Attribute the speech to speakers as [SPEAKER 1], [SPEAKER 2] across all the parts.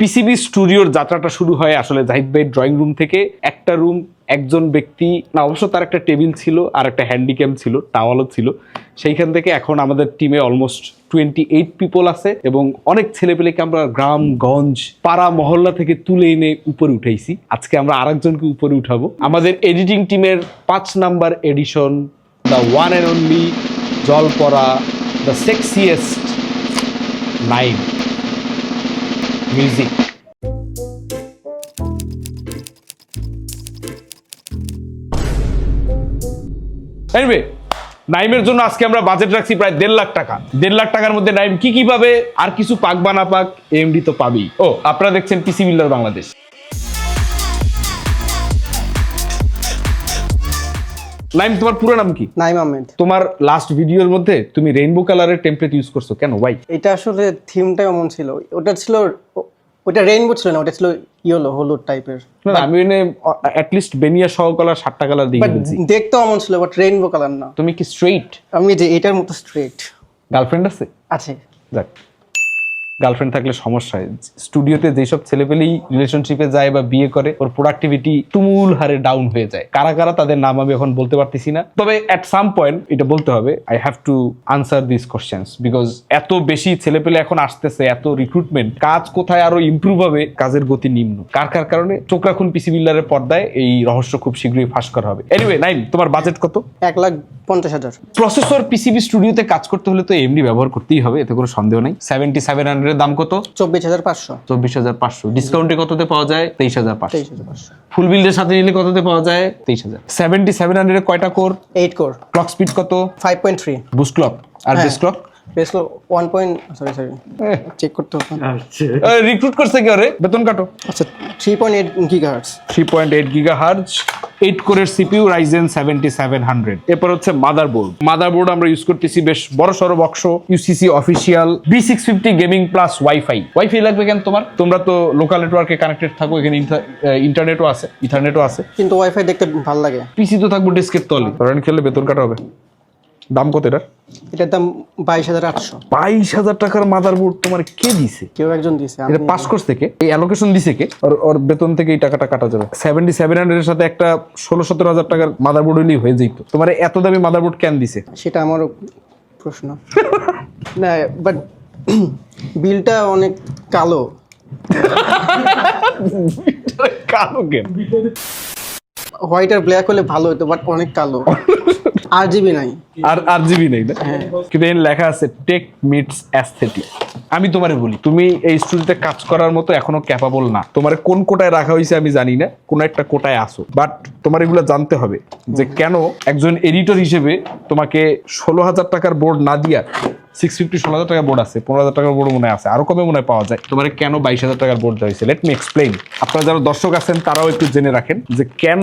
[SPEAKER 1] PCB স্টুডিওর যাত্রাটা শুরু হয় আসলে জাহিদ ভাইয়ের ড্রয়িং রুম থেকে। একটা রুম একজন ব্যক্তি, না, অবশ্য তার একটা টেবিল ছিল আর একটা হ্যান্ডিক্যাম ছিল টাওয়ালও ছিল। সেইখান থেকে এখন আমাদের টিমে অলমোস্ট টোয়েন্টি এইট পিপল আছে এবং অনেক ছেলেপেলেকে আমরা গ্রাম, গঞ্জ, পাড়া, মহল্লা থেকে তুলে এনে উপরে উঠাইছি। আজকে আমরা আরেকজনকে উপরে উঠাবো। আমাদের এডিটিং টিমের পাঁচ number edition the one and only জলপরা the sexiest Naim music anyway নাইমের জন্য আজকে আমরা বাজেট রাখছি প্রায় দেড় লাখ টাকা। দেড় লাখ টাকার মধ্যে নাইম কি কি পাবে? আর কিছু পাক বা না পাক এমডি তো পাবেই। ও, আপনারা দেখছেন পিসি বিল্ডার বাংলাদেশ নাইম তোমার পুরো নাম কি?
[SPEAKER 2] নাইম আহমেদ।
[SPEAKER 1] তোমার লাস্ট ভিডিওর মধ্যে তুমি রেইনবো কালারের টেমপ্লেট ইউজ করছ। কেন? ওয়াই
[SPEAKER 2] এটা আসলে থিমটা এমন ছিল। ওটা ছিল ওটা রেইনবো ছিল না ওটা ছিল ইয়েলো হলুদ টাইপের
[SPEAKER 1] না আমি এনে অ্যাটলিস্ট বেনিয়া সহ কালার সাতটা কালার দিয়ে ফেলছি
[SPEAKER 2] দেখতেও এমন ছিল বাট রেইনবো কালার না।
[SPEAKER 1] তুমি কি স্ট্রেইট
[SPEAKER 2] আমি যে এটার মতো স্ট্রেট
[SPEAKER 1] গার্লফ্রেন্ড আছে?
[SPEAKER 2] আছে।
[SPEAKER 1] যাক। গার্লফ্রেন্ড থাকলে সমস্যা হয়। স্টুডিওতে যেসব ছেলেপেলেই রিলেশনশিপে যায় বা বিয়ে করে ওর প্রোডাক্টিভিটি তুমুল হারে ডাউন হয়ে যায়। কারা কারা তাদের নাম আমি এখন বলতে পারতেছি না। তবে অ্যাট সাম পয়েন্ট এটা বলতে হবে I have to answer this questions because এত বেশি ছেলেপেলে এখন আসতেছে এত রিক্রুটমেন্ট কাজ কোথায় আরও ইমপ্রুভ হবে কাজের গতি নিম্ন। কার কার কারণে? চোখ রাখুন পিসি বিল্ডারের পর্দায় এই রহস্য খুব শীঘ্রই ফাঁস করা হবে। এনিওয়ে নাইন তোমার বাজেট কত?
[SPEAKER 2] এক লাখ পঞ্চাশ হাজার।
[SPEAKER 1] প্রসেসর পিসিবি স্টুডিওতে কাজ করতে হলে তো এমনি ব্যবহার করতেই হবে এতে কোনো সন্দেহ নাই। সেভেন্টি সেভেন হান্ড্রেডের দাম কত?
[SPEAKER 2] চব্বিশ হাজার পাঁচশো।
[SPEAKER 1] চব্বিশ হাজার পাঁচশো। ডিসকাউন্টে কততে পাওয়া যায়? তেইশ হাজার পাঁচশো।
[SPEAKER 2] তেইশ হাজার পাঁচশো।
[SPEAKER 1] ফুল বিল্ডের সাথে নিলে কততে পাওয়া যায়? তেইশ হাজার। সেভেন্টি সেভেন হান্ড্রেড কয়টা core
[SPEAKER 2] eight core
[SPEAKER 1] clock speed কত?
[SPEAKER 2] Five point three
[SPEAKER 1] boost clock আর বেস্ট ক্লক
[SPEAKER 2] বেশ one point sorry sorry check করতে হবে।
[SPEAKER 1] রিক্রুট করছে কি ওরে? বেতন কাটো।
[SPEAKER 2] আচ্ছা three point eight giga hertz
[SPEAKER 1] three point eight giga hertz eight কোরের CPU Ryzen seventy seven hundred এরপর হচ্ছে মাদারবোর্ড মাদারবোর্ড আমরা ইউজ করতেছি বেশ বড় সড়ো box UCC official B six fifty gaming plus WiFi WiFi লাগবে কেন তোমার? তোমরা তো লোকাল নেটওয়ার্কে কানেক্টেড থাকো এখানে ইন্টারনেটও আছে ইথারনেটও আছে।
[SPEAKER 2] কিন্তু ওয়াইফাই দেখতে ভালো লাগে।
[SPEAKER 1] পিসি তো থাকব ডেস্কের তলে। ধরেন খেললে বেতন কাটা হবে। দাম কত এটার?
[SPEAKER 2] এটার দাম বাইশ হাজার আটশো।
[SPEAKER 1] বাইশ হাজার টাকার মাদারবোর্ড তোমার কে দিছে?
[SPEAKER 2] কেউ একজন দিয়েছে
[SPEAKER 1] এটা পাস কোর্স থেকে এই অ্যালোকেশন দিছে কে? ওর ওর বেতন থেকে এই টাকাটা কাটা যাবে। সেভেন্টি সেভেন হান্ড্রেডের সাথে একটা ষোলো সতেরো হাজার টাকার মাদারবোর্ড হলেই হয়ে যেত তোমার এত দামি মাদারবোর্ড কেন দিছে?
[SPEAKER 2] সেটা আমারও প্রশ্ন। না বাট বিলটা অনেক কালো।
[SPEAKER 1] কালো কেন?
[SPEAKER 2] হোয়াইট আর ব্ল্যাক হলে ভালো হতো বাট অনেক কালো। আর জিবি নাই।
[SPEAKER 1] আর আরজিবি নাই না? কিন্তু এখানে লেখা আছে টেক মিটস অ্যাস্থেটিক আমি তোমারে বলি তুমি এই স্টুডিওতে কাজ করার মতো এখনও ক্যাপাবল না। তোমার কোন কোটায় রাখা হয়েছে আমি জানি না কোন একটা কোটায় আসো। বাট তোমার এগুলো জানতে হবে যে কেন একজন এডিটর হিসেবে তোমাকে ষোলো হাজার টাকার বোর্ড না দিয়া সিক্স ফিফটি ষোলো হাজার টাকার বোর্ড আছে, পনেরো হাজার টাকার বোর্ড মনে আছে। আরও কমে মনে পাওয়া যায়। তোমার কেন বাইশ হাজার টাকার বোর্ড দেওয়া হয়েছে? লেট মি এক্সপ্লেইন আপনারা যারা দর্শক আছেন, তারাও একটু জেনে রাখেন যে কেন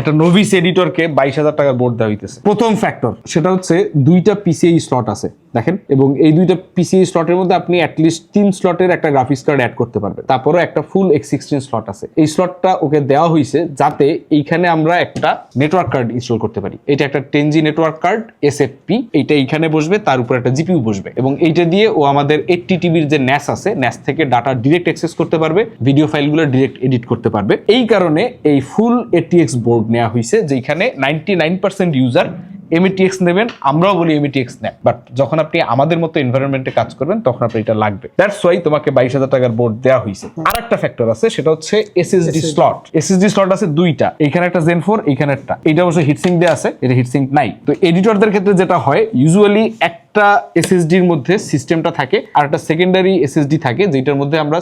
[SPEAKER 1] একটা নোভিস এডিটরকে বাইশ হাজার টাকার বোর্ড দেওয়া হইতেছে। প্রথম ফ্যাক্টর সেটা হচ্ছে দুইটা পিসিআই স্লট আছে। দেখেন, এবং এই দুইটা পিসিআই স্লটের মধ্যে আপনি অ্যাটলিস্ট তিন স্লটের একটা গ্রাফিক্স কার্ড অ্যাড করতে পারবেন। তারপরও একটা ফুল এক্স সিক্সটিন স্লট আছে। এই স্লটটা ওকে দেওয়া হয়েছে যাতে এইখানে আমরা একটা নেটওয়ার্ক কার্ড ইনস্টল করতে পারি। এটা একটা টেন জি নেটওয়ার্ক কার্ড এস এইটা এইখানে বসবে, তার উপর একটা জিপিউ বসবে। এবং এইটা দিয়ে ও আমাদের এইটটি টিভির যে ন্যাস আছে ন্যাস থেকে ডাটা ডিরেক্ট অ্যাক্সেস করতে পারবে ভিডিও ফাইলগুলো ডিরেক্ট এডিট করতে পারবে। এই কারণে এই ফুল এটিএক্স বোর্ড নেওয়া হয়েছে যেখানে ninety nine percent user mATX নেবেন আমরাও বলি এমএটিএক্স নেন। বাট যখন আপনি আমাদের মতো এনভায়রনমেন্টে কাজ করবেন তখন আপনার এটা লাগবে। দ্যাটস ওয়াই তোমাকে বাইশ হাজার টাকার বোর্ড দেওয়া হয়েছে আর একটা ফ্যাক্টর আছে সেটা হচ্ছে এসএসডি স্লট এসএসডি স্লট আছে দুইটা এখানে একটা জেন ফোর এখানে একটা। এটা অবশ্য হিটসিং দেওয়া আছে এটা হিটসিং নাই। তো এডিটরদের ক্ষেত্রে যেটা হয় ইউজুয়ালি একটা এসএসডির মধ্যে সিস্টেমটা থাকে আর একটা সেকেন্ডারি এসএসডি থাকে যেটার মধ্যে আমরা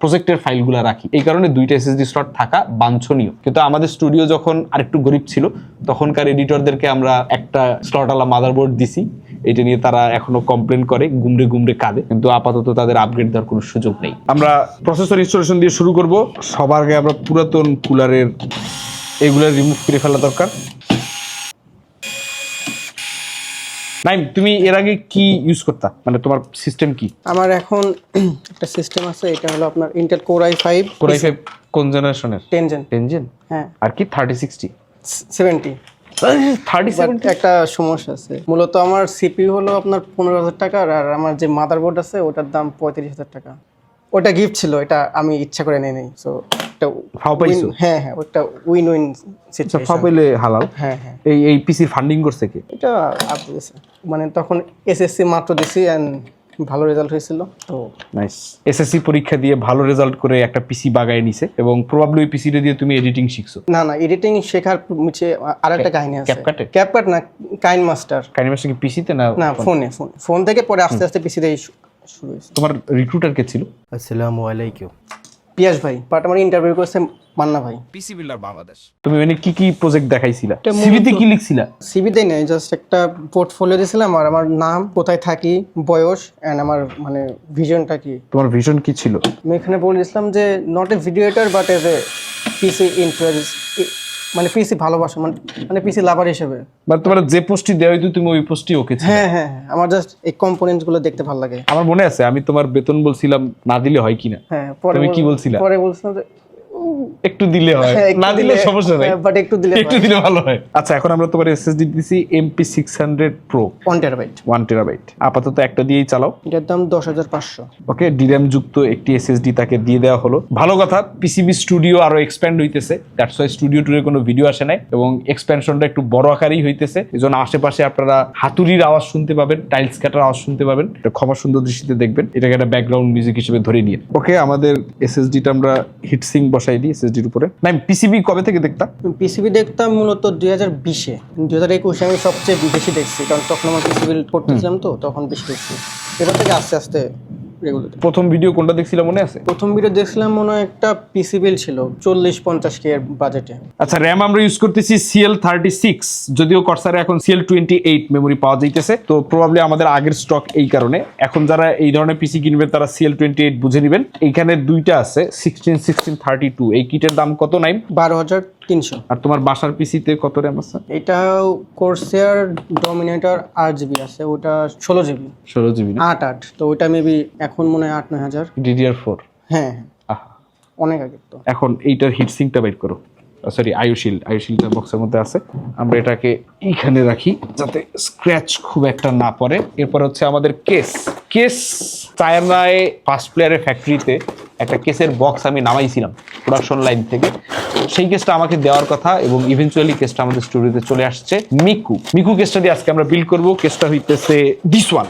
[SPEAKER 1] প্রজেক্টের ফাইলগুলো রাখি। এই কারণে দুইটা এসএসডি স্লট থাকা বাঞ্ছনীয়। কিন্তু আমাদের স্টুডিও যখন আরেকটু গরিব ছিল, তখনকার এডিটরদেরকে আমরা একটা স্লট আলা মাদারবোর্ড দিছি। এটা নিয়ে তারা এখনও কমপ্লেন করে, গুমড়ে গুমড়ে কাঁদে। কিন্তু আপাতত তাদের আপগ্রেড দেওয়ার কোনো সুযোগ নেই। আমরা প্রসেসর ইনস্টলেশন দিয়ে শুরু করব। সবার আগে আমরা পুরাতন কুলারের এগুলো রিমুভ করে ফেলা দরকার। নাইম তুমি এর আগে কি ইউজ করতা? মানে তোমার সিস্টেম কি?
[SPEAKER 2] আমার এখন একটা সিস্টেম আছে এটা হলো আপনার Intel core i five
[SPEAKER 1] core i five কোন জেনারেশনের
[SPEAKER 2] টেন জেন
[SPEAKER 1] টেন জেন
[SPEAKER 2] হ্যাঁ।
[SPEAKER 1] আর কি thirty sixty
[SPEAKER 2] seventy
[SPEAKER 1] thirty seven
[SPEAKER 2] একটা সমস্যা আছে। মূলত আমার সিপি হলো আপনার পনেরো হাজার টাকার আর আমার যে মাদারবোর্ড আছে ওটার দাম পঁয়ত্রিশ হাজার টাকা। ওটা গিফট ছিল এটা আমি ইচ্ছা করে নেই নেই সো এটা
[SPEAKER 1] ফাও পাইছো?
[SPEAKER 2] হ্যাঁ হ্যাঁ ওটা উইন উইন সিচুয়েশন
[SPEAKER 1] ফাপেলে হালাল।
[SPEAKER 2] হ্যাঁ হ্যাঁ।
[SPEAKER 1] এই এই পিসির ফান্ডিং করছে কে?
[SPEAKER 2] এটা মানে তখন এসএসসি মাত্র দিছি অ্যান্ড ভালো রেজাল্ট হয়েছিল তো
[SPEAKER 1] নাইস এসএসসি পরীক্ষা দিয়ে ভালো রেজাল্ট করে একটা পিসি বাগায় নিছে এবং প্রবাবলি ওই পিসিটা দিয়ে তুমি এডিটিং শিখছো।
[SPEAKER 2] না না এডিটিং শেখার নিচে আর একটা কাহিনী আছে।
[SPEAKER 1] CapCut-এ?
[SPEAKER 2] ক্যাপকাট না কাইন মাস্টার
[SPEAKER 1] কাইনিমাসটা কি পিসিতে না
[SPEAKER 2] না ফোনে ফোন ফোন থেকে পরে আস্তে আস্তে পিসি দিয়ে শুরু হয়েছে।
[SPEAKER 1] তোমার রিক্রুটার কে ছিল?
[SPEAKER 3] আসসালামু আলাইকুম।
[SPEAKER 2] পিয়াস ভাই বাট আমার ইন্টারভিউ করছে মান্না ভাই।
[SPEAKER 4] PC builder Bangladesh.
[SPEAKER 1] তুমি মানে কি কি প্রজেক্ট দেখাইছিলা? সিভিতে কি লিখছিলা?
[SPEAKER 2] সিভিতে নেই জাস্ট একটা পোর্টফোলিও দিছিলাম আর আমার নাম কোথায় থাকি বয়স অ্যান্ড আমার মানে ভিশনটা কি।
[SPEAKER 1] তোমার ভিশন কি ছিল?
[SPEAKER 2] আমি এখানে বলেছিলাম যে not a video editor but as a PC interest মানে পিসি ভালোবাসা মানে মানে পিসি লাভার হিসেবে।
[SPEAKER 1] মানে তোমার যে পোস্টটি দেওয়া হইতো তুমি ওই পোস্টই ওকে
[SPEAKER 2] হ্যাঁ হ্যাঁ হ্যাঁ আমার জাস্ট এই কম্পোনেন্টসগুলো দেখতে ভালো লাগে
[SPEAKER 1] আমার মনে আছে আমি তোমার বেতন বলছিলাম না দিলে হয় কিনা?
[SPEAKER 2] হ্যাঁ পরে
[SPEAKER 1] তুমি কি বলছিলা?
[SPEAKER 2] পরে বলছিলাম যে
[SPEAKER 1] একটু দিলে হয়।
[SPEAKER 2] হ্যাঁ,
[SPEAKER 1] না দিলে সমস্যা নাই।
[SPEAKER 2] বাট একটু দিলে
[SPEAKER 1] একটু দিলে ভালো হয়। আচ্ছা এখন আমরা তোমার এসএসডি দিছি MP six hundred pro
[SPEAKER 2] one terabyte
[SPEAKER 1] one terabyte আপাতত একটা দিয়েই চালাও।
[SPEAKER 2] এটার দাম দশ হাজার পাঁচশো।
[SPEAKER 1] ওকে ডিরাম যুক্ত একটি এসএসডি তাকে দিয়ে দেওয়া হলো। ভালো কথা পিসিবি স্টুডিও আরও এক্সপ্যান্ড হইতেছে। দ্যাটস ওয়াই স্টুডিও টুরে কোনো ভিডিও আসে নাই এবং এক্সপ্যানশনটা একটু বড় আকারেই হইতেছে। এই জন্য আশেপাশে আপনারা হাতুড়ির আওয়াজ শুনতে পাবেন টাইলস কাটার আওয়াজ শুনতে পাবেন। এটা ক্ষমা সুন্দর দৃষ্টিতে দেখবেন। এটাকে একটা ব্যাকগ্রাউন্ড মিউজিক হিসেবে ধরে নিয়ে। ওকে আমাদের এসএসডিটা আমরা হিটসিং বসাই। দিই এসএসডির উপরে। না পিসিবি কবে থেকে দেখতাম?
[SPEAKER 2] পিসিবি দেখতাম মূলত দুই হাজার বিশে। দুই হাজার একুশে আমি সবচেয়ে বেশি দেখছি কারণ তখন আমার পিসিবি করতেছিলাম তো তখন বেশি দেখছি। এবার থেকে আস্তে আস্তে রেগুলার
[SPEAKER 1] প্রথম ভিডিও কোনটা দেখছিলাম মনে আছে?
[SPEAKER 2] প্রথম ভিডিও দেখছিলাম মনে হয় একটা পিসিবিল ছিল চল্লিশ পঞ্চাশ কে এর বাজেটে
[SPEAKER 1] আচ্ছা র্যাম আমরা ইউজ করতেছি সিএল থার্টি সিক্স যদিও কর্সারে এখন সিএল টোয়েন্টি এইট মেমোরি পাওয়া যাইতেছে। তো প্রবাবলি আমাদের আগের স্টক এই কারণে। এখন যারা এই ধরনের পিসি কিনবেন তারা সিএল টোয়েন্টি এইট বুঝে নেবেন। এইখানে দুইটা আছে সিক্সটিন সিক্সটিন থার্টি টু এই কিটের দাম কত নাইম?
[SPEAKER 2] বারো হাজার তিনশো।
[SPEAKER 1] আর তোমার বাসার পিসিতে কত র্যাম আছে?
[SPEAKER 2] এটা কোর্সিয়ার ডমিনেটর আট জিবি আছে ওটা ষোলো জিবি
[SPEAKER 1] ষোলো জিবি না?
[SPEAKER 2] আট আট তো ওইটা মেবি এখন মনে হয় আট নয় হাজার।
[SPEAKER 1] ডিডিআর ফোর
[SPEAKER 2] হ্যাঁ। অনেক আগে তো।
[SPEAKER 1] এখন এইটার হিটসিংটা বাইট করো। সরি আয়ুশিল্ড আয়ুশিল্ডটা বক্সের মধ্যে আছে। আমরা এটাকে এইখানে রাখি, যাতে স্ক্র্যাচ খুব একটা না পড়ে। এরপর হচ্ছে আমাদের কেস কেস চায়নায় ফার্স্ট প্লেয়ারের ফ্যাক্টরিতে একটা কেসের বক্স আমি নামাইছিলাম প্রোডাকশন লাইন থেকে। সেই কেসটা আমাকে দেওয়ার কথা এবং ইভেনচুয়ালি কেসটা আমাদের স্টুডিওতে চলে আসছে মিকু। মিকু কেসটা দিয়ে আজকে আমরা বিল্ড করব। কেসটা হইতেছে দিস ওয়ান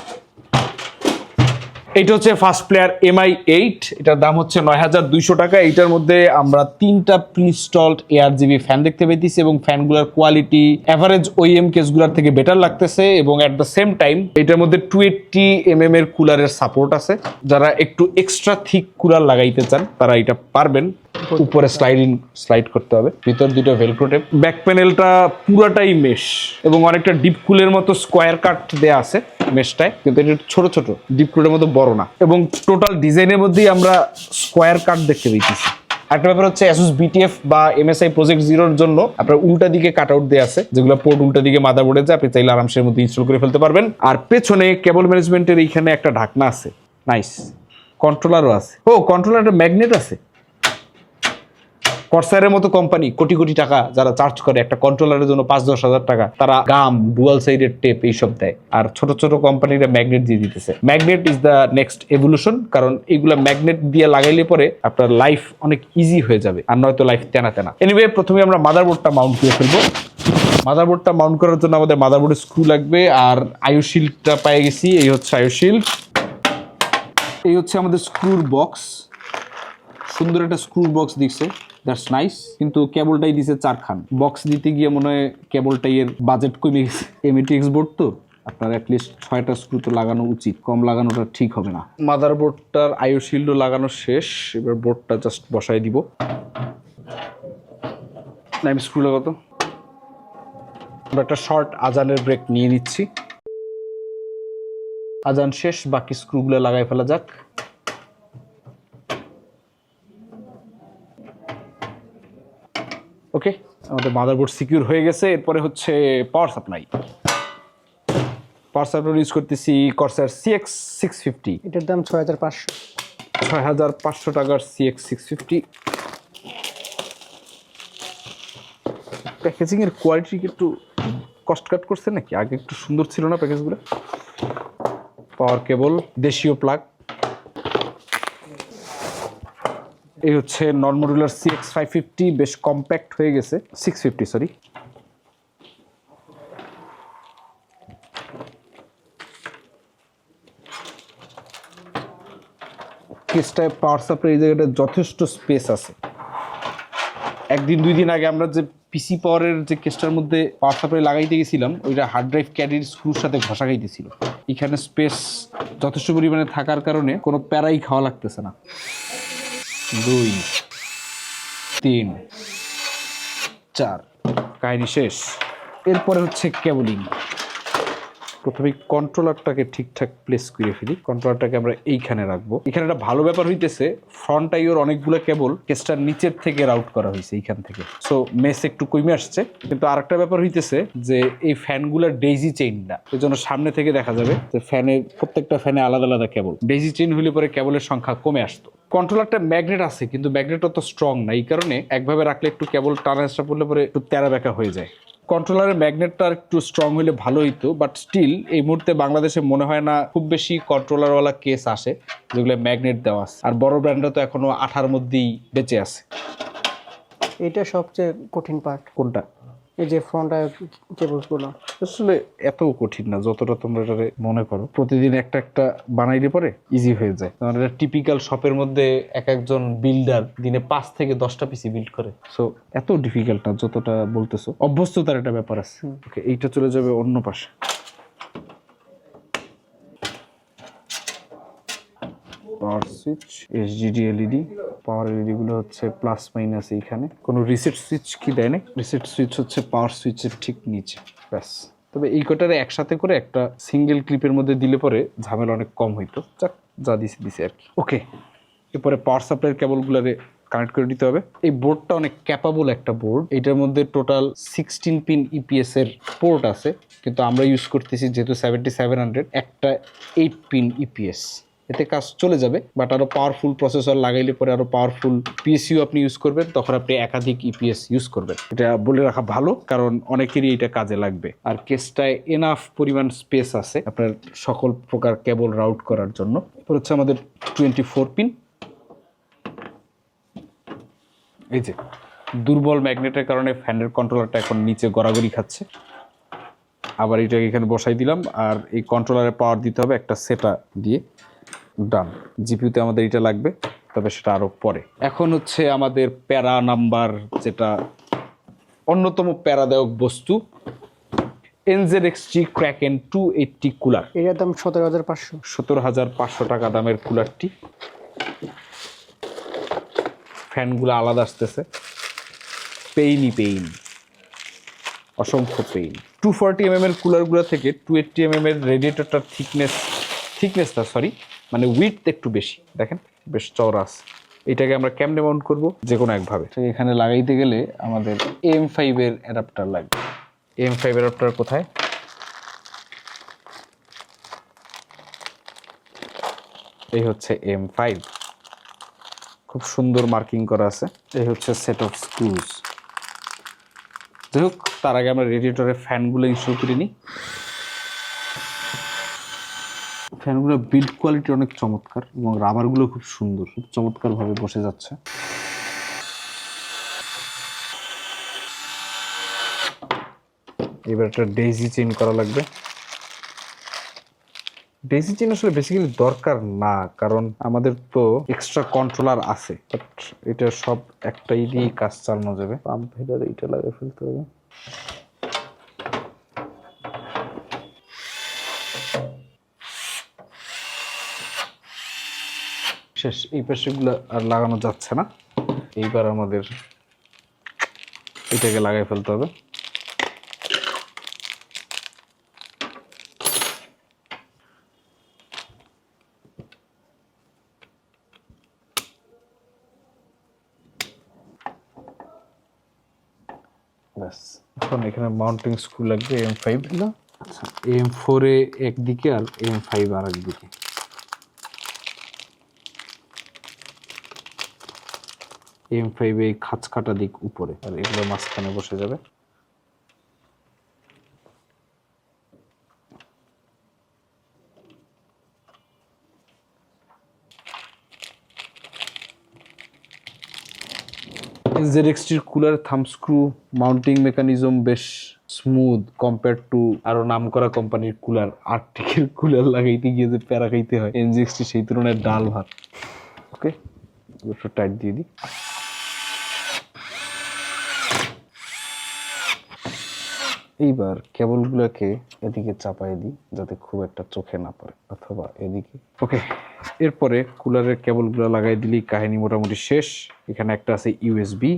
[SPEAKER 1] এইটা হচ্ছে ফার্স্ট প্লেয়ার এমআই এইট এটার দাম হচ্ছে নয় হাজার দুইশো টাকা। এইটার মধ্যে আমরা তিনটা প্রিনস্টলড এয়ার জিবি ফ্যান দেখতে পেয়েছি এবং ফ্যানগুলোর কোয়ালিটি অ্যাভারেজ ওইএম কেসগুলোর থেকে বেটার লাগতেছে এবং অ্যাট দ্য সেম টাইম এটার মধ্যে টু এইটটি এম এম এর কুলারের সাপোর্ট আছে। যারা একটু এক্সট্রা থিক কুলার লাগাইতে চান, তারা এটা পারবেন। উপরে স্লাইডিং স্লাইড করতে হবে। ভিতর দুটো ভেলক্রো টেপ ব্যাক প্যানেলটা পুরাটাই মেশ এবং অনেকটা ডিপ কুলের মতো স্কোয়ার কাট দেয়া আছে। মেশটায়, কিন্তু এটা ছোট ছোট ডিপ কুলের মতো বড় না। এবং টোটাল ডিজাইনের মধ্যেই আমরা স্কোয়ার কাট দেখতে পেয়েছি একটা ব্যাপার হচ্ছে অ্যাসুস বিটিএফ বা এমএসআই প্রজেক্ট জিরোর জন্য আপনার উল্টা দিকে কাট আউট দেওয়া আছে, যেগুলো পোর্ট উল্টা দিকে মাদার বোর্ডে যায়, আপনি চাইলে আরামসের মধ্যে ইনস্টল করে ফেলতে পারবেন। আর পেছনে কেবল ম্যানেজমেন্টের এইখানে একটা ঢাকনা আছে। নাইস কন্ট্রোলারও আছে। ও কন্ট্রোলারটা ম্যাগনেট আছে। কর্সারের মতো কোম্পানি কোটি কোটি টাকা যারা চার্জ করে, একটা কন্ট্রোলারের জন্য পাঁচ দশ হাজার টাকা, তারা গাম ডুয়াল সাইডের টেপ এইসব দেয়। আর ছোট ছোট কোম্পানিরা ম্যাগনেট দিয়ে দিতেছে। Magnet is the next evolution কারণ এইগুলা ম্যাগনেট দিয়ে লাগাইলে পরে আপনার লাইফ অনেক ইজি হয়ে যাবে, আর নয়তো লাইফ তেনা তেনা। এনিওয়ে প্রথমে আমরা মাদারবোর্ডটা মাউন্ট করে ফেলব। মাদারবোর্ডটা মাউন্ট করার জন্য আমাদের মাদারবোর্ডের স্ক্রু লাগবে, আর আয়ুশিল্ডটা পেয়ে গেছি, এই হচ্ছে আয়ুশিল্ড এই হচ্ছে আমাদের স্ক্রুর বক্স সুন্দর একটা স্ক্রু বক্স দিচ্ছে দ্যাটস নাইস কিন্তু কেবলটাই দিছে চারখান। বক্স দিতে গিয়ে মনে হয় কেবলটাই এর বাজেট কমে গেছে। এমএটিএক্স বোর্ড তো? আপনার অ্যাটলিস্ট ছয়টা স্ক্রু তো লাগানো উচিত। কম লাগানোটা ঠিক হবে না। মাদার বোর্ডটার আয়ু শিল্ডও লাগানো শেষ। এবার বোর্ডটা জাস্ট বসাই দিব। আমি স্ক্রু লাগাতো আমরা একটা শর্ট আজানের ব্রেক নিয়ে নিচ্ছি। আজান শেষ, বাকি স্ক্রুগুলো লাগাই ফেলা যাক। ওকে আমাদের মাদারবোর্ড সিকিউর হয়ে গেছে। এরপরে হচ্ছে power supply power supply use করতেছি কর্সার সিএক্স সিক্স ফিফটি
[SPEAKER 2] এটার দাম ছয় হাজার পাঁচশো।
[SPEAKER 1] ছয় হাজার পাঁচশো টাকার সিএক্স সিক্স ফিফটি প্যাকেজিংয়ের কোয়ালিটি একটু কস্ট কাট করছে নাকি? আগে একটু সুন্দর ছিল না প্যাকেজগুলো পাওয়ার কেবল দেশীয় প্লাগ এই হচ্ছে non modular C X five fifty বেশ কম্প্যাক্ট হয়ে গেছে। সিক্স ফিফটি সরি কেসটায় পাওয়ার সাপ্লাই এই জায়গাটা যথেষ্ট স্পেস আছে। একদিন দুই দিন আগে আমরা যে পিসি পাওয়ারের যে কেসটার মধ্যে পাওয়ার সাপ্লাই লাগাইতে গেছিলাম, ওইটা হার্ড ড্রাইভ ক্যারির স্ক্রুর সাথে ঘষা খাইতেছিল। এখানে স্পেস যথেষ্ট পরিমাণে থাকার কারণে কোনো প্যারাই খাওয়া লাগতেছে না। দুই তিন চার। কাহিনী শেষ। এরপরে হচ্ছে কেবলিং। প্রথমে কন্ট্রোলারটাকে ঠিকঠাক প্লেস করে ফেলি। কন্ট্রোলারটাকে আমরা এইখানে রাখব। এখানে একটা ভালো ব্যাপার হইতেছে ফ্রন্ট আইওর অনেকগুলো কেবল কেসটার নিচের থেকে রাউট করা হয়েছে এইখান থেকে। সো মেস একটু কমে আসছে। কিন্তু আরেকটা ব্যাপার হইতেছে যে, এই ফ্যানগুলোর ডেইজি চেইন না। জন্য সামনে থেকে দেখা যাবে যে ফ্যানের প্রত্যেকটা ফ্যানে আলাদা আলাদা কেবল ডেইজি চেইন হলে পরে কেবলের সংখ্যা কমে আসতো। কন্ট্রোলারটা ম্যাগনেট আছে, কিন্তু ম্যাগনেট অত স্ট্রং না। এই কারণে একভাবে রাখলে একটু কেবল টানা পড়লে পরে একটু তেরা বেঁকা হয়ে যায়। কন্ট্রোলারের ম্যাগনেটটা একটু স্ট্রং হলে ভালো হইতো বাট স্টিল এই মুহূর্তে বাংলাদেশে মনে হয় না খুব বেশি কন্ট্রোলারওয়ালা কেস আসে যেগুলো ম্যাগনেট দেওয়া আছে। আর বড় ব্র্যান্ডরা তো এখনও আঠার মধ্যেই বেঁচে আছে।
[SPEAKER 2] এটা সবচেয়ে কঠিন পার্ট
[SPEAKER 1] কোনটা?
[SPEAKER 2] এই যে ফ্রন্ট কেবলসগুলো।
[SPEAKER 1] আসলে এত কঠিন না যতটা তোমরা এটারে মনে করো। প্রতিদিন একটা একটা বানাইলে পরে ইজি হয়ে যায়। কারণ এটা টিপিক্যাল শপের মধ্যে এক একজন বিল্ডার দিনে পাঁচ থেকে দশটা পিসি বিল্ড করে। সো এত ডিফিকাল্ট না যতটা বলতেছো। অভ্যস্ততার একটা ব্যাপার আছে। ওকে এইটা চলে যাবে অন্য পাশে। Power switch HDD LED power LED গুলো হচ্ছে প্লাস মাইনাস এইখানে। কোনো রিসেট সুইচ কি দেয় না রিসেট সুইচ হচ্ছে পাওয়ার সুইচের ঠিক নিচে, ব্যাস। তবে এই কটারে একসাথে করে একটা সিঙ্গেল ক্লিপের মধ্যে দিলে পরে ঝামেলা অনেক কম হইতো। যাক, যা দিছে দিছে আর কি। ওকে এরপরে পাওয়ার সাপ্লাইয়ের কেবলগুলোরে কানেক্ট করে দিতে হবে। এই বোর্ডটা অনেক ক্যাপাবল একটা বোর্ড এটার মধ্যে টোটাল সিক্সটিন পিন ইপিএস এর পোর্ট আছে। কিন্তু আমরা ইউজ করতেছি যেহেতু সেভেন্টি সেভেন হান্ড্রেড একটা এইট পিন ইপিএস এতে কাজ চলে যাবে বাট আরও পাওয়ারফুল প্রসেসর লাগাইলে পরে আরও পাওয়ারফুল পিএসইউ আপনি ইউজ করবেন, তখন আপনি একাধিক ইপিএস ইউজ করবেন। এটা বলে রাখা ভালো, কারণ অনেকেরই এটা কাজে লাগবে। আর কেসটায় এনাফ পরিমাণ স্পেস আছে আপনার সকল প্রকার কেবল রাউট করার জন্য। এরপর হচ্ছে আমাদের টোয়েন্টি ফোর পিন এই যে, দুর্বল ম্যাগনেটের কারণে ফ্যানের কন্ট্রোলারটা এখন নিচে গড়াগড়ি খাচ্ছে। আবার এটাকে এখানে বসাই দিলাম, আর এই কন্ট্রোলারে পাওয়ার দিতে হবে একটা সেটা দিয়ে। ডান। জিপিউতে আমাদের এটা লাগবে তবে সেটা আরও পরে। এখন হচ্ছে আমাদের প্যারা নাম্বার যেটা অন্যতম প্যারাদায়ক বস্তু NZXT Kraken two eighty cooler
[SPEAKER 2] এটার দাম সতেরো হাজার পাঁচশো।
[SPEAKER 1] সতেরো হাজার পাঁচশো টাকা দামের কুলারটি ফ্যানগুলো আলাদা আসতেছে। পেইনই পেইন অসংখ্য পেইন টু ফর্টি এম এর কুলারগুলো থেকে টু এইটটি এম এর রেডিয়েটরটার থিকনেস থিকনেসটা সরি মানে উইথ একটু বেশি দেখেন? বেশ চওড়া আছে। এটাকে আমরা কেমনে মাউন্ট করব? যে কোনো একভাবে। তো এখানে লাগাইতে গেলে আমাদের এম ফাইভের অ্যাডাপ্টার লাগবে। এম ফাইভ অ্যাডাপ্টার কোথায়? এই হচ্ছে এম ফাইভ খুব সুন্দর মার্কিং করা আছে। এই হচ্ছে সেট অফ স্ক্রুজ যাই হোক তার আগে আমরা রেডিয়েটরের ফ্যানগুলো ইনস্টল করে নিই। ফ্যানগুলো বিল্ড কোয়ালিটি অনেক চমৎকার এবং রাবারগুলো খুব সুন্দর, খুব চমৎকারভাবে বসে যাচ্ছে। এবার একটা ডেইজি চেইন করা লাগবে। ডেসি চেন আসলে বেসিক্যালি দরকার না, কারণ আমাদের তো এক্সট্রা কন্ট্রোলার আছে বাট এটা সব একটাই দিয়েই কাজ চালানো যাবে। পাম্প হেডার এটা লাগিয়ে ফেলতে হবে। শেষ, এই পাশেগুলো আর লাগানো যাচ্ছে না। এইবার আমাদের এটাকে লাগাই ফেলতে হবে। ব্যাস, এখন এখানে মাউন্টিং স্ক্রু লাগবে এম ফাইভ না আচ্ছা এম ফোরে একদিকে আর এম ফাইভ আর একদিকে এম ফাইভ এই খাঁচ কাটা দিক উপরে। আর এগুলো মাঝখানে বসে যাবে। জেডএক্সটির cooler thumb screw, mounting mechanism বেশ স্মুথ কম্পেয়ার টু আরও নাম করা কোম্পানির কুলার। আর্টিকের কুলার লাগাইতে গিয়ে যে প্যারা খাইতে হয়। এনজিএক্সটি সেই তুলনায় ডাল ভাত। ওকে একটু টাইট দিয়ে দিই। এইবার কেবলগুলোকে এদিকে চাপাই দিই, যাতে খুব একটা চোখে না পড়ে, অথবা এদিকে। ওকে, এরপরে কুলারের কেবলগুলো লাগাই দিলেই কাহিনী মোটামুটি শেষ। এখানে একটা আছে ইউএসবি,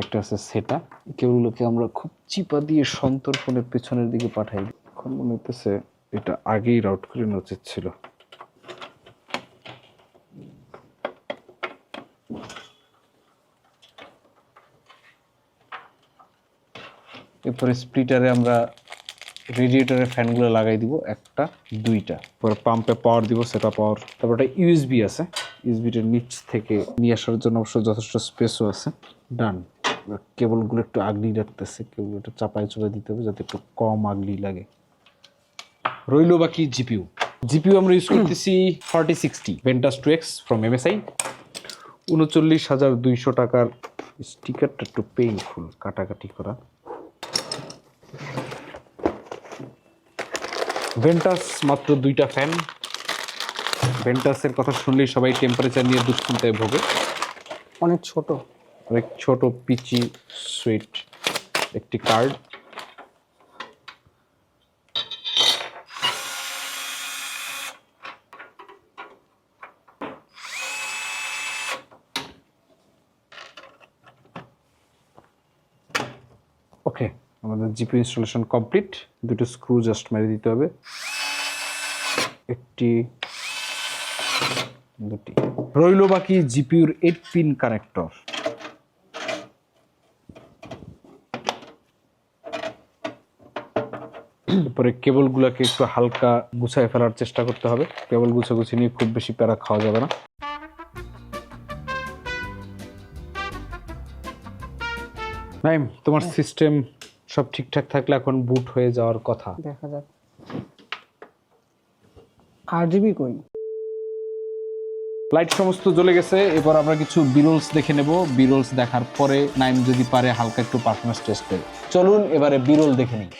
[SPEAKER 1] একটা আছে সেটা। কেবলগুলোকে আমরা খুব চিপা দিয়ে সন্তর্পণের পেছনের দিকে পাঠাই এখন মনে হইতেছে এটা আগেই রাউট করে নচিত ছিল। এরপরে স্প্লিটারে আমরা রেডিয়েটারের ফ্যানগুলো লাগাই দিব একটা দুইটা। পরে পাম্পে পাওয়ার দিব সেটা পাওয়ার তারপর একটা ইউএসবি আছে। ইউএসবিটার নিচ থেকে নিয়ে আসার জন্য অবশ্য যথেষ্ট স্পেসও আছে। ডান কেবলগুলো একটু আগলি রাখতেছে কেবল একটু চাপায় চলে দিতে হবে যাতে একটু কম আগলি লাগে। রইল বাকি জিপিউ জিপিউ আমরা ইউজ করতেছি forty sixty Ventus two X from MSI উনচল্লিশ হাজার দুইশো টাকার স্টিকারটা একটু পেইনফুল কাটাকাটি করা। ভেন্টাস মাত্র দুইটা ফ্যান ভেন্টাসের কথা শুনলেই সবাই টেম্পারেচার নিয়ে দুশ্চিন্তায় ভোগে।
[SPEAKER 2] অনেক ছোট।
[SPEAKER 1] অনেক ছোট পিচি সুইট একটি কার্ড ওকে আমাদের জিপি ইনস্টলেশন কমপ্লিট। দুটো স্ক্রু জাস্ট মেরে দিতে হবে। একটি দুটি। রইল বাকি জিপিউর এইট পিন কানেক্টর। এরপরে কেবলগুলোকে একটু হালকা গুছায় ফেলার চেষ্টা করতে হবে। কেবল গুছাগুছি নিয়ে খুব বেশি প্যারা খাওয়া যাবে না। নাইম তোমার সিস্টেম সব ঠিকঠাক থাকলে এখন বুট হয়ে যাওয়ার কথা।
[SPEAKER 2] দেখা যাক। আরজিবি কই
[SPEAKER 1] লাইট সমস্ত জ্বলে গেছে এবার আমরা কিছু বিরলস দেখে নেব। বিরলস দেখার পরে নাইম যদি পারে হালকা একটু পারফরমেন্স টেস্ট করে। চলুন এবারে বিরল দেখে নিই।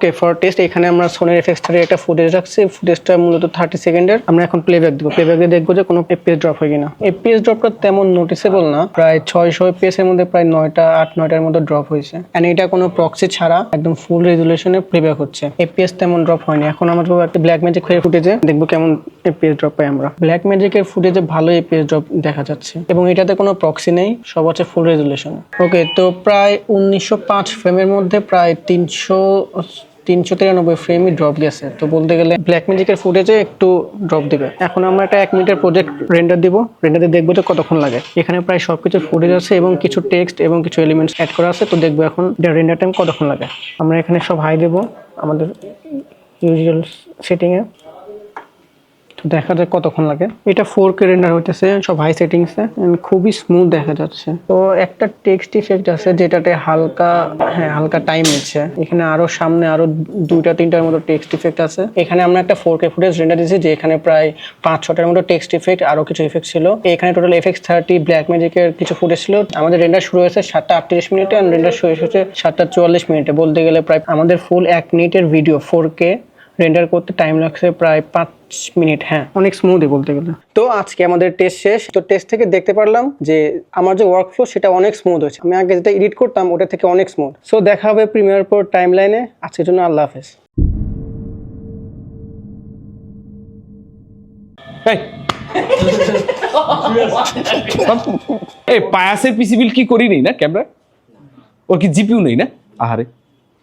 [SPEAKER 2] ওকে ফর টেস্ট এখানে আমরা সোনের এফএক্স থার্টির একটা ফুটেজ রাখছি। ফুটেজটা মূলত থার্টি সেকেন্ডের আমরা এখন প্লেব্যাক দেবো। প্লেব্যাকে দেখব যে কোনো এপিএস ড্রপ হয় কিনা। এপিএস ড্রপটা তেমন নোটিসেবল না। প্রায় ছয়শো এপিএস এর মধ্যে প্রায় নয়টা, আট, নয়টার মধ্যে ড্রপ হয়েছে। এন্ড এটা কোনো প্রক্সি ছাড়া একদম ফুল রেজুলেশনে প্লেব্যাক হচ্ছে। এপিএস তেমন ড্রপ হয়নি। এখন আমরা একটা ব্ল্যাক ম্যাজিক হয়ে ফুটেজে দেখব কেমন এপিএস ড্রপ পাই আমরা। ব্ল্যাক ম্যাজিকের ফুটেজে ভালো এপিএস ড্রপ দেখা যাচ্ছে। এবং এটাতে কোনো প্রক্সি নেই। সব আছে ফুল রেজুলেশন ওকে তো প্রায় উনিশশো পাঁচ ফ্রেমের মধ্যে প্রায় তিনশো তিনশো তিরানব্বই ফ্রেমই ড্রপ গেছে। তো বলতে গেলে ব্ল্যাক ম্যাজিকের ফুটেজে একটু ড্রপ দিবে। এখন আমরা একটা এক মিনিটের প্রজেক্ট রেন্ডার দিব। রেন্ডারে দেখব যে কতক্ষণ লাগে। এখানে প্রায় সব কিছু ফুটেজ আছে এবং কিছু টেক্সট এবং কিছু এলিমেন্টস অ্যাড করা আছে। তো দেখব এখন রেন্ডার টাইম কতক্ষণ লাগে। আমরা এখানে সব হাই দেবো আমাদের ইউজুয়াল সেটিংয়ে তো দেখা যাক কতক্ষণ লাগে। এটা ফোর কে রেন্ডার হইতেছে, সব হাই সেটিংস সেটিংসে খুবই স্মুথ দেখা যাচ্ছে। তো একটা টেক্সট ইফেক্ট আছে যেটাতে হালকা হ্যাঁ হালকা টাইম নিচ্ছে। এখানে আরও সামনে আরও দুইটা, তিনটার মতো টেক্সট ইফেক্ট আছে। এখানে আমরা একটা ফোর কে ফুটেজ রেন্ডার দিয়েছি যে এখানে প্রায় পাঁচ, ছটার মতো টেক্সট ইফেক্ট আরও কিছু ইফেক্ট ছিল। এখানে টোটাল এফএক্স থার্টি ব্ল্যাক ম্যাজিকের কিছু ফুটেজ ছিল। আমাদের রেন্ডার শুরু হয়েছে সাতটা আটত্রিশ মিনিটে রেন্ডার শেষ হয়েছে সাতটা চুয়াল্লিশ মিনিটে। বলতে গেলে প্রায় আমাদের ফুল এক মিনিটের ভিডিও ফোর কে রেন্ডার করতে টাইম লাগছে প্রায় পাঁচ মিনিট হ্যাঁ। অনেক স্মুথই বলতে গেলে। তো আজকে আমাদের টেস্ট শেষ। তো টেস্ট থেকে দেখতে পারলাম যে আমার যে ওয়ার্ক ফ্লো সেটা অনেক স্মুথ হয়েছে। আমি আগে যেটা এডিট করতাম ওটা থেকে অনেক স্মুথ সো দেখা হবে প্রিমিয়ার পর টাইম লাইনে আজকের জন্য আল্লাহ হাফেজ।
[SPEAKER 1] এই। এই পায়াসের পিসি বিল কি করি নেই না ক্যামেরা ওর কি জিপিউ নেই না? আহারে।